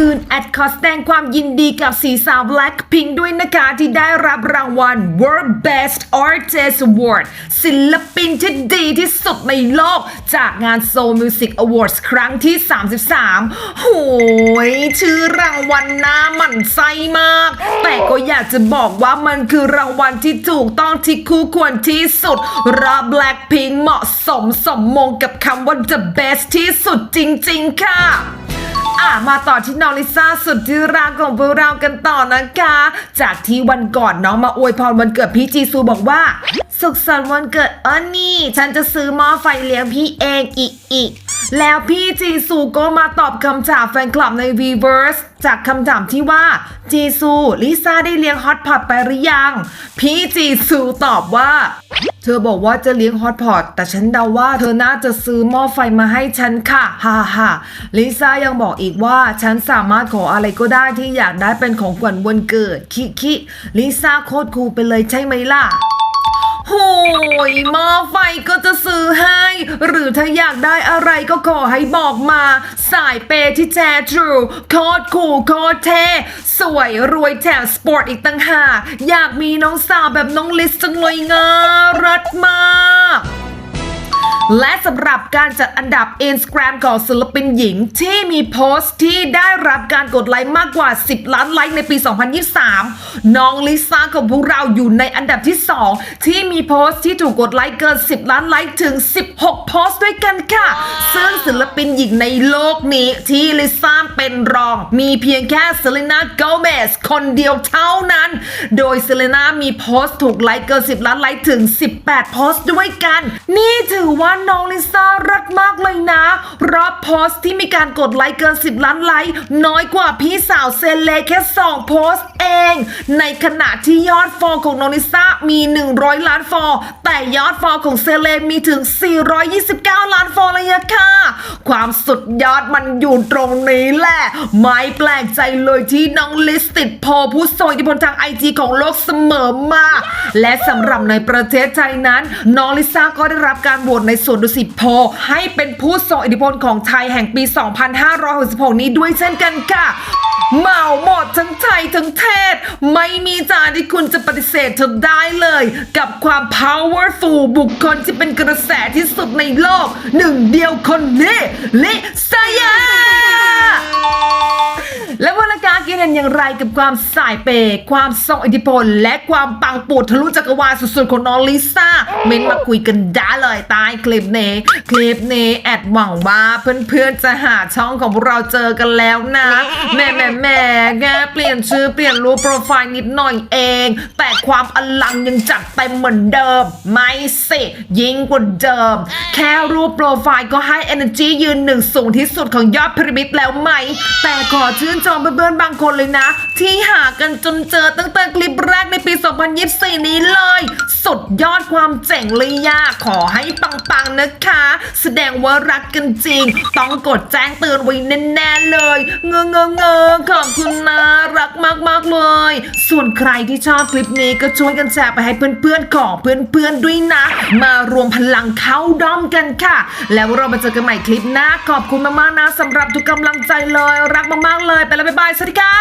อื่นแอดขอแสดงความยินดีกับสีสาว Blackpink ด้วยนะคะ ที่ได้รับรางวัล World Best Artist Award ศิลปินที่ดีที่สุดในโลก จากงาน Soul Music Awards ครั้งที่ 33 โหย ชื่อรางวัลน่าหมั่นไส้มาก แต่ก็อยากจะบอกว่ามันคือรางวัลที่ถูกต้องที่คู่ควรที่สุดรับ Blackpink เหมาะสมสมมงกับคำว่า the best ที่สุดจริง ๆ ค่ะ อะมาต่อที่น้องลิซ่าสุดที่รักของพวกเรากันต่อนะคะ จากที่วันก่อนน้องมาอวยพรวันเกิดพี่จีซูบอกว่า สุขสันต์วันเกิดอันนี่ ฉันจะซื้อหม้อไฟเลี้ยงพี่เองอีกอีก แล้วพี่จีซูก็มาตอบคำถามแฟนคลับใน Reverse จากคำถามที่ว่า จีซูลิซ่าได้เลี้ยงฮอตพอตไปหรือยัง พี่จีซูตอบว่า เธอบอกว่าจะเลี้ยงฮอตพอตแต่ฉันเดาว่าเธอน่าจะซื้อหม้อไฟมาให้ฉันค่ะฮ่าฮ่าลิซ่ายังบอกอีกว่าฉันสามารถขออะไรก็ได้ที่อยากได้เป็นของขวัญวันเกิดคิคิลิซ่าโคตรคูลไปเลยใช่ไหมล่ะ โหยหม้อไฟก็จะซื้อให้ หรือถ้าอยากได้อะไรก็ขอให้บอกมา สายเปย์ที่แจทรูโคตรคูลโคตรเท่สวยรวยแถมสปอร์ตอีกตั้งหากอยากมีน้องสาวแบบน้องลิสจังเลยงารัดมาก และสำหรับการจัดอันดับ Instagram ของศิลปินหญิง ที่มีโพสต์ที่ได้รับการกดไลค์มากกว่า 10 ล้านไลค์ในปี 2023 น้องลิซ่าของพวกเราอยู่ในอันดับที่ 2 ที่มีโพสต์ที่ถูกกดไลค์เกิน 10 ล้านไลค์ถึง 16 โพสต์ด้วยกันค่ะ ซึ่งศิลปินหญิงในโลกนี้ที่ลิซ่าเป็นรอง มีเพียงแค่เซเลน่าโกเมสคนเดียวเท่านั้น โดยเซเลน่ามีโพสต์ถูกไลค์เกิน 10 ล้านไลค์ถึง 18 โพสต์ด้วยกัน นี่ถือว่าน้องลิซ่ารัดมากเลยนะรอบโพสต์ที่มีการกดไลค์เกิน 10 ล้านไลค์น้อยกว่าพี่สาวเซเลแค่ 2 โพสต์เอง ในขณะที่ยอดฟอลของน้องลิซ่ามี 100 ล้านฟอลแต่ยอดฟอลของเซเลมีถึง 429 ล้านฟอลเลยอะค่ะ ความสุดยอดมันอยู่ตรงนี้แหละ ไม่แปลกใจเลยที่น้องลิสติดโพผู้ทรงอิทธิพลทางไอจีของโลกเสมอมา และสำหรับในประเทศไทยนั้น น้องลิซ่าก็ได้รับการโหวตในส่วนวนดุสิตโพ ให้เป็นผู้ทรงอิทธิพลของไทยแห่งปี 2566 นี้ด้วยเช่นกันค่ะเมาหมดทั้งไทยทั้งเทศ ไม่มีจานที่คุณจะปฏิเสธเธอได้เลย กับความ powerful บุคคลที่เป็นกระแสที่สุดในโลก หนึ่งเดียวคนนี้ลิซายา และวรการกินเห็นอย่างไรกับความสายเปย์ความทรงอิทธิพล และความปังปูดทะลุจักรวาลสุดๆของน้องลิซ่า เม้นมาคุยกันได้เลยใต้คลิปนี้ คลิปนี้แอดหวังว่าเพื่อนๆจะหาช่องของพวกเราเจอกันแล้วนะแหม่แหม่แหม่แกเปลี่ยนชื่อเปลี่ยนรูปโปรไฟล์นิดหน่อยเอง แต่ความอลังยังจัดเต็มเหมือนเดิม ไม่สิยิ่งกว่าเดิม แค่รูปโปรไฟล์ก็ให้ energy ยืนหนึ่งสูงที่สุดของยอดพีระมิดแล้วไหม แต่ขอชื่นชมเพื่อนๆบางคนเลยนะ ที่หากันจนเจอตั้งแต่คลิปแรกในปี 2024 นี้เลย สุดยอดความเจ๋งเลยยากขอให้ปังๆนะคะ แสดงว่ารักกันจริง ต้องกดแจ้งเตือนไว้แน่ๆเลยเงอเงอเงขอบคุณนะรักมากๆเลย ส่วนใครที่ชอบคลิปนี้ก็ช่วยกันแชร์ไปให้เพื่อนๆของเพื่อนๆด้วยนะ มารวมพลังเข้าด้อมกันค่ะ แล้วเรามาเจอกันใหม่คลิปหน้าขอบคุณมากๆนะสำหรับทุกกำลังใจเลย รักมากๆเลยไปแล้วบ๊ายบายสวัสดีค่ะ